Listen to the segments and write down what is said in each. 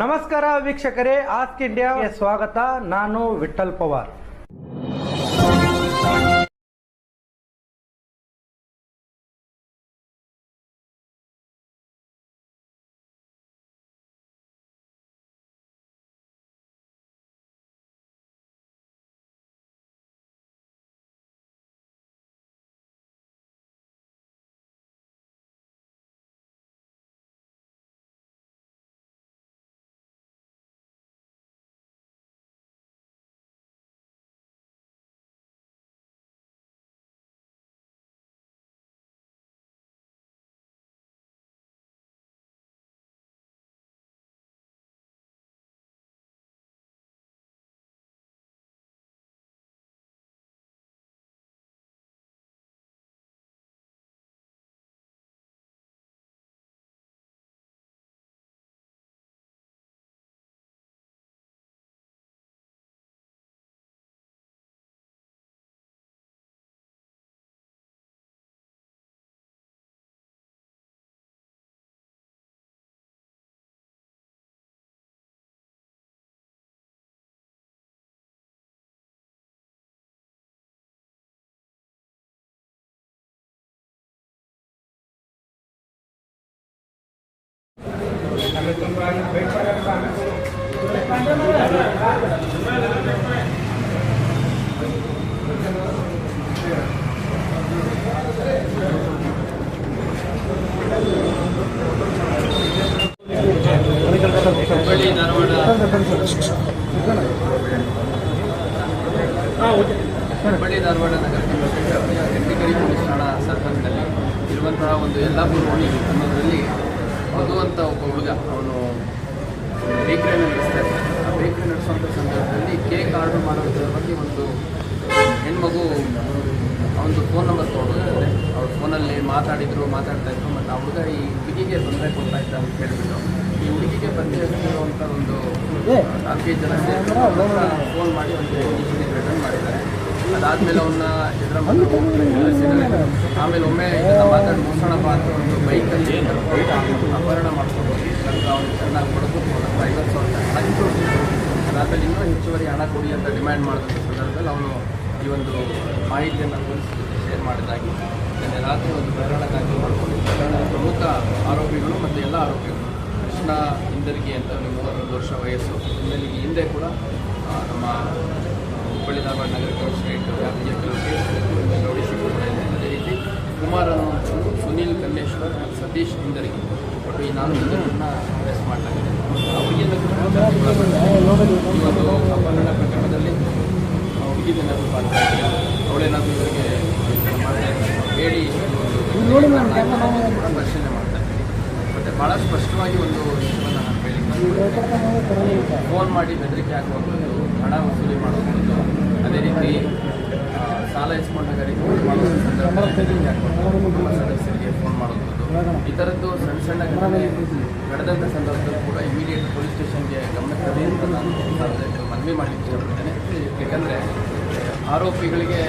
ನಮಸ್ಕಾರ ವೀಕ್ಷಕರೇ ಆಸ್ಕ್ ಇಂಡಿಯಾಗೆ ಸ್ವಾಗತ. ನಾನು ವಿಠಲ್ ಪವಾರ್. ಹುಬ್ಬಳ್ಳಿ ಧಾರವಾಡ ಹುಬ್ಬಳ್ಳಿ ಧಾರವಾಡ ನಗರ ಹೆಟ್ಟಿಗರಿ ಪೊಲೀಸ್ ಠಾಣಾ ಸರ್ಕಲ್ನಲ್ಲಿ ಇರುವಂತಹ ಒಂದು ಯಲ್ಲಾಪುರ ಓಣಿ ಅನ್ನೋದರಲ್ಲಿ ಮಧು ಅಂತ ಒಬ್ಬ ಹುಡುಗ ಅವನು ಬೇಕರಿ ನಡೆಸ್ತಾ ಇದ್ದಾನೆ ಆ ಬೇಕರಿ ನಡೆಸುವಂಥ ಸಂದರ್ಭದಲ್ಲಿ ಕೇಕ್ ಆರ್ಡರ್ ಮಾಡೋದ್ರ ಬಗ್ಗೆ ಒಂದು ಹೆಣ್ಮಗು ಅವನದು ಫೋನ್ ನಂಬರ್ ತೊಗೊಂಡಿದ್ದಾರೆ ಅವ್ರ ಫೋನಲ್ಲಿ ಮಾತಾಡಿದ್ರು ಮಾತಾಡ್ತಾ ಇದ್ರು ಮತ್ತು ಆ ಹುಡುಗ ಈ ಹುಡುಗಿಗೆ ತೊಂದರೆ ಕೊಡ್ತಾ ಇದ್ದ ಅಂತ ಹೇಳಿಬಿಟ್ಟು ಈ ಹುಡುಗಿಗೆ ಪರಿಚಯಿಸಿರುವಂಥ ಒಂದು ನಾಲ್ಕೈದು ಜನ ಫೋನ್ ಮಾಡಿ ಒಂದು ರಿಟರ್ನ್ ಮಾಡಿದ್ದಾರೆ. ಅದಾದಮೇಲೆ ಅವನ್ನ ಇದರ ಆಮೇಲೆ ಒಮ್ಮೆ ಇದನ್ನ ಮಾತಾಡಿ ಮುಗಿಸೋಣಪ್ಪ ಅಂತ ಒಂದು ಬೈಕಲ್ಲಿ ಅಪಹರಣ ಮಾಡ್ಕೊಂಡು ಹೋಗಿ ಅವ್ನು ಚೆನ್ನಾಗಿ ಹೊಡೆದು ಒಂದು ಐವತ್ತು ಸಾವಿರ ಅದಾದ್ಮೇಲೆ ಇನ್ನೂ ಹೆಚ್ಚುವರಿ ಹಣ ಕೊಡಿ ಅಂತ ಡಿಮ್ಯಾಂಡ್ ಮಾಡಿದ ಸಂದರ್ಭದಲ್ಲಿ ಅವನು ಈ ಒಂದು ಮಾಹಿತಿಯನ್ನು ಪೊಲೀಸರಿಗೆ ಶೇರ್ ಮಾಡಿದಾಗಿ ನಿನ್ನೆ ರಾತ್ರಿ ಒಂದು ಪ್ರಕರಣಕ್ಕಾಗಿ ಮಾಡಿಕೊಂಡಿದ್ದ ಪ್ರಮುಖ ಆರೋಪಿಗಳು ಮತ್ತು ಎಲ್ಲ ಆರೋಪಿಗಳು. ಕೃಷ್ಣ ಹಿಂದರಿಗೆ ಅಂತ ಮೂವತ್ತೊಂದು ವರ್ಷ ವಯಸ್ಸು. ಹಿಂದರಿಗೆ ಹಿಂದೆ ಕೂಡ ನಮ್ಮ ಹುಬ್ಬಳ್ಳಿ ಧಾರವಾಡ ನಗರ ಕಮಿಷನರೇಟ್ ವ್ಯಾಪ್ತಿಯ ಕೆಲವು ನೋಟಿಸಿ ಅದೇ ರೀತಿ ಕುಮಾರ್ ಅನ್ನುವಂಥದ್ದು ಸುನೀಲ್ ಕನ್ನೇಶ್ವರ್ ಮತ್ತು ಸತೀಶ್ ಹಿಂದರಿಗೆ ಒಟ್ಟು ಈ ನಾಲ್ಕು ಜನರನ್ನು ಅರೆಸ್ಟ್ ಮಾಡಲಾಗಿದೆ ಅವರಿಗೆಲ್ಲ ಈ ಒಂದು ಅಪಹರಣ ಪ್ರಕರಣದಲ್ಲಿ ಹುಡುಗಿದೇನಾದರೂ ಪಾತ್ರ ಅವಳೇನಾದರೂ ಇವರಿಗೆ ಹೇಳಿ ಒಂದು ಕೂಡ ಪರಿಶೀಲನೆ ಮಾಡ್ತಾ ಇದ್ದೀವಿ ಮತ್ತು ಭಾಳ ಸ್ಪಷ್ಟವಾಗಿ ಒಂದು ಫೋನ್ ಮಾಡಿ ಬೆದರಿಕೆ ಹಾಕುವಂಥದ್ದು ಹಣ ವಸೂಲಿ ಮಾಡುವಂಥದ್ದು ಅದೇ ರೀತಿ ಸಾಲ ಇಸ್ಕೊಂಡಾಗ ರಿಕವರಿ ಮಾಡುವ ಸಂದರ್ಭದಲ್ಲಿ ಬೆದರಿಕೆ ಹಾಕುವಂಥದ್ದು ಕುಟುಂಬ ಸದಸ್ಯರಿಗೆ ಫೋನ್ ಮಾಡುವಂಥದ್ದು. ಈ ಥರದ್ದು ಸಣ್ಣ ಸಣ್ಣ ಘಟನೆ ನಡೆದಂಥ ಸಂದರ್ಭದಲ್ಲಿ ಕೂಡ ಇಮಿಡಿಯೇಟ್ ಪೊಲೀಸ್ ಸ್ಟೇಷನ್ಗೆ ಗಮನ ಅಂತ ನಾನು ಸಾರ್ವಜನಿಕರು ಮನವಿ ಮಾಡಲಿಕ್ಕೆ ಇಷ್ಟಪಡ್ತೇನೆ ಯಾಕಂದರೆ, ಆರೋಪಿಗಳಿಗೆ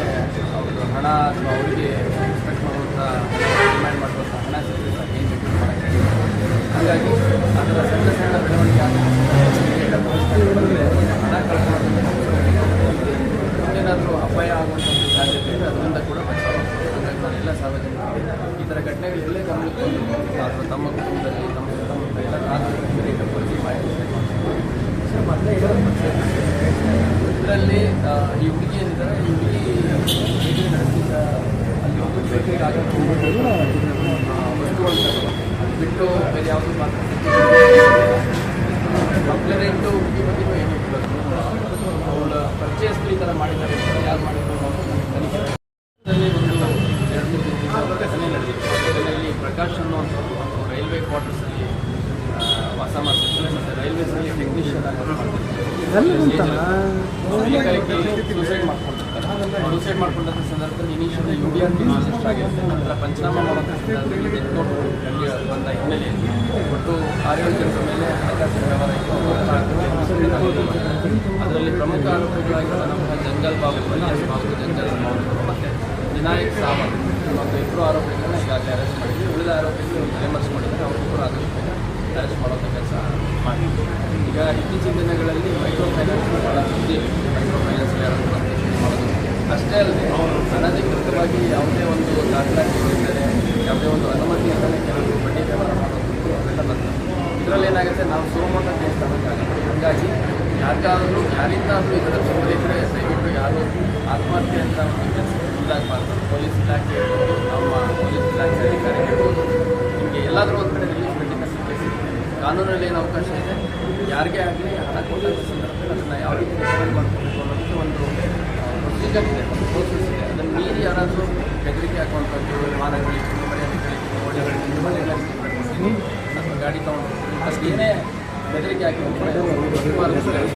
ಅವರು ಹಣ ಅಥವಾ ಅವರಿಗೆ ಎಕ್ಸ್ಪೆಕ್ಟ್ ಮಾಡುವಂಥ ಡಿಮ್ಯಾಂಡ್ ಮಾಡುವಂಥ ಹಣ ಸಿಕ್ಕರೆ ಹಾಗಾಗಿ ಅದರ ಸಣ್ಣ ಸಣ್ಣ ಬೆಳವಣಿಗೆ ಹಣ ಕಳ್ಕೊಳ್ಳೋದು ಏನಾದರೂ ಅಪಾಯ ಆಗುವಂಥ ಸಾಧ್ಯತೆ ಇದೆ ಅದರಿಂದ ಕೂಡ ನಾನು ಎಲ್ಲ ಸಾರ್ವಜನಿಕರಿಗೆ ಈ ಥರ ಘಟನೆಗಳು ಎಲ್ಲೇ ಗಮನಕ್ಕೆ ಅಥವಾ ತಮ್ಮ ಕುಟುಂಬದಲ್ಲಿ, ತಮ್ಮ ಸುತ್ತಮುತ್ತ ಎಲ್ಲ ನಾಗರಿಕರಿಗೆ ಶೇರ್ ಮಾಡ್ತಾರೆ. ಇದರಲ್ಲಿ ಈ ಹುಡುಗಿ ಏನಿದ್ದಾರೆ? ಈ ಹುಡುಗಿ ಹೇಗೆ ನಡೆಸಿದ ಅಲ್ಲಿ ಒಂದು ಅದು ಬಿಟ್ಟು ಬೇರೆ ಯಾವುದು ಕಂಪ್ಲೇಂಟು ಏನು ಅವಳ ಪರ್ಚೇಸ್ ಈ ಥರ ಮಾಡಿದ್ದಾರೆ ಯಾರು ಮಾಡಿದ್ರು ಅಂತ ನಮ್ಗೆ ತನಿಖೆ ಒಂದು ಎರಡು ಮೂರು ದಿನದಿಂದ ಘಟನೆ ನಡೆದಿದೆ. ಅದರಲ್ಲಿ ಪ್ರಕಾಶ್ ರೈಲ್ವೆ ಕ್ವಾರ್ಟರ್ಸಲ್ಲಿ ವಾಸ ಮಾಡ್ತಾರೆ ಮತ್ತು ರೈಲ್ವೇಸಲ್ಲಿ ಟೆಕ್ನಿಷಿಯನ್ ಆಗಿ ಮಾಡ್ತಿರ್ತಾರೆ. ಸೂಸೈಡ್ ಮಾಡ್ಕೊಂಡಿರ್ತಾರೆ ಸೂಸೈಡ್ ಸಂದರ್ಭದಲ್ಲಿ initial U D R T register ಆಗಿರುತ್ತೆ. ನಂತರ ಪಂಚನಾಮ ಮಾಡುವಂಥ ಸಂದರ್ಭದಲ್ಲಿ ಡೆತ್ ನೋಟ್ ಬಂದ ಹಿನ್ನೆಲೆಯಲ್ಲಿ ಒಟ್ಟು ಆರೇಳು ಜನರ ಮೇಲೆ ಹಣಕಾಸಿನ ವ್ಯವಹಾರ ಇತ್ತು. ಅದರಲ್ಲಿ ಪ್ರಮುಖ ಆರೋಪಿಗಳಾಗಿರುವಂತಹ ಜಂಗಲ್ ಬಾಬು ಬಾಬು ಜಂಗಲ್ ಬಾಬು ಮತ್ತು ವಿನಾಯಕ್ ಸಾವಂತ್ ಮತ್ತು ಇಬ್ಬರು ಆರೋಪಿಗಳನ್ನ ಈಗಾಗಲೇ ಅರೆಸ್ಟ್ ಮಾಡಿದ್ವಿ ಉಳಿದ ಆರೋಪಿಗಳು ಫೇಮಸ್ ಮಾಡಿದರೆ. ಅವರು ಕೂಡ ಆದಷ್ಟು ಅರೆಸ್ಟ್ ಮಾಡುವಂಥ ಕೆಲಸ ಮಾಡಿದ್ವಿ ಈಗ ಇತ್ತೀಚಿನ ದಿನಗಳಲ್ಲಿ ಮೈಕ್ರೋ ಫೈನಾನ್ಸ್ ಭಾಳ ಸುದ್ದಿ ಮೈಕ್ರೋ ಫೈನಾನ್ಸ್ ಯಾರಾದರೂ ಬಂದು ಶುರು ಮಾಡೋದು ಅಷ್ಟೇ ಅವರು ಅನಧಿಕೃತವಾಗಿ ಯಾವುದೇ ಒಂದು ದಾಖಲಾತಿ ಇಲ್ಲದೆ ಯಾವುದೇ ಒಂದು ಅನುಮತಿ ಅಂತಲೇ ಕೆಲವರು ಬಡ್ಡಿ ವ್ಯವಹಾರ ಮಾಡೋದು ಅವೆಲ್ಲ ಬರ್ತದೆ ಇದರಲ್ಲಿ ಏನಾಗುತ್ತೆ, ನಾವು ಸೋಮೋಟ ದೇವಸ್ಥಾನಕ್ಕಾಗುತ್ತೆ ಹಾಗಾಗಿ ಯಾರಿಗಾದರೂ ಯಾರಿಂದಾದರೂ ಇದರ ಸುಮ್ಮನಿದ್ರೆ ದಯವಿಟ್ಟು ಯಾರು ಆತ್ಮಹತ್ಯೆ ಅಂತ ಒಂದು ಕೆಲಸಕ್ಕೆ ಮುಂದಾಗಬಾರ್ದು ಪೊಲೀಸ್ ಇಲಾಖೆ ಇರ್ಬೋದು, ನಮ್ಮ ಪೊಲೀಸ್ ಇಲಾಖೆ ಅಧಿಕಾರಿಗಳಿರ್ಬೋದು ನಿಮಗೆ ಎಲ್ಲಾದರೂ ಒಂದು ಕಡೆ ರಿಲೀಫ್ ಖಂಡಿತ ಸಿಕ್ಕೇ ಕಾನೂನಲ್ಲಿ ಏನು ಅವಕಾಶ ಇದೆ? ಯಾರಿಗೇ ಆಗಲಿ, ಹಣ ಕೊಟ್ಟ ಸಂದರ್ಭದಲ್ಲಿ ಅದನ್ನು ಯಾವ ರೀತಿ ಒಂದು ಪ್ರೊಸೀಜರ್ ಇದೆ ಒಂದು ಪ್ರೋಸೆಸ್ ಇದೆ. ಅದನ್ನು ಮೀರಿ ಯಾರಾದರೂ ಬೆದರಿಕೆ ಹಾಕುವಂಥದ್ದು ಮಾನಗಳಿಗೆ ಮರ್ಯಾದೆಗಳಿಗೆ ಒಳ್ಳೆಗಳಿಗೆ ಮನೆಗಳಲ್ಲಿ ಅಥವಾ ಗಾಡಿ ತೊಗೊಂಡು ಅಷ್ಟು ಏನೇ ಬೆದರಿಕೆ ಹಾಕಿ